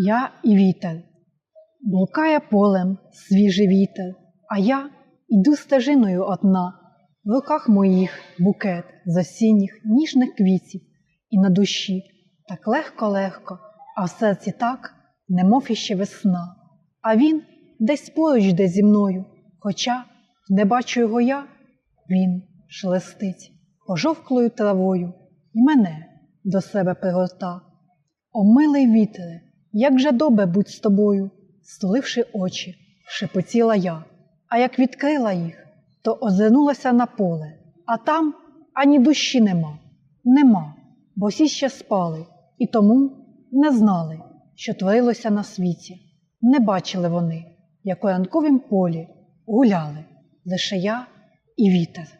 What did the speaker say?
Я і вітер. Блукає полем свіжий вітер, а я йду стежиною одна. В руках моїх букет з осінніх ніжних квітів, і на душі так легко-легко, а в серці так, немов іще весна. А він десь поруч йде зі мною, хоча не бачу його я, він шелестить пожовклою травою і мене до себе пригорта. О, милий вітере, як же добре будь з тобою, стуливши очі, шепотіла я, а як відкрила їх, то озирнулася на поле, а там ані душі нема, нема, бо всі ще спали, і тому не знали, що творилося на світі. Не бачили вони, як у ранковім полі гуляли лише я і вітер.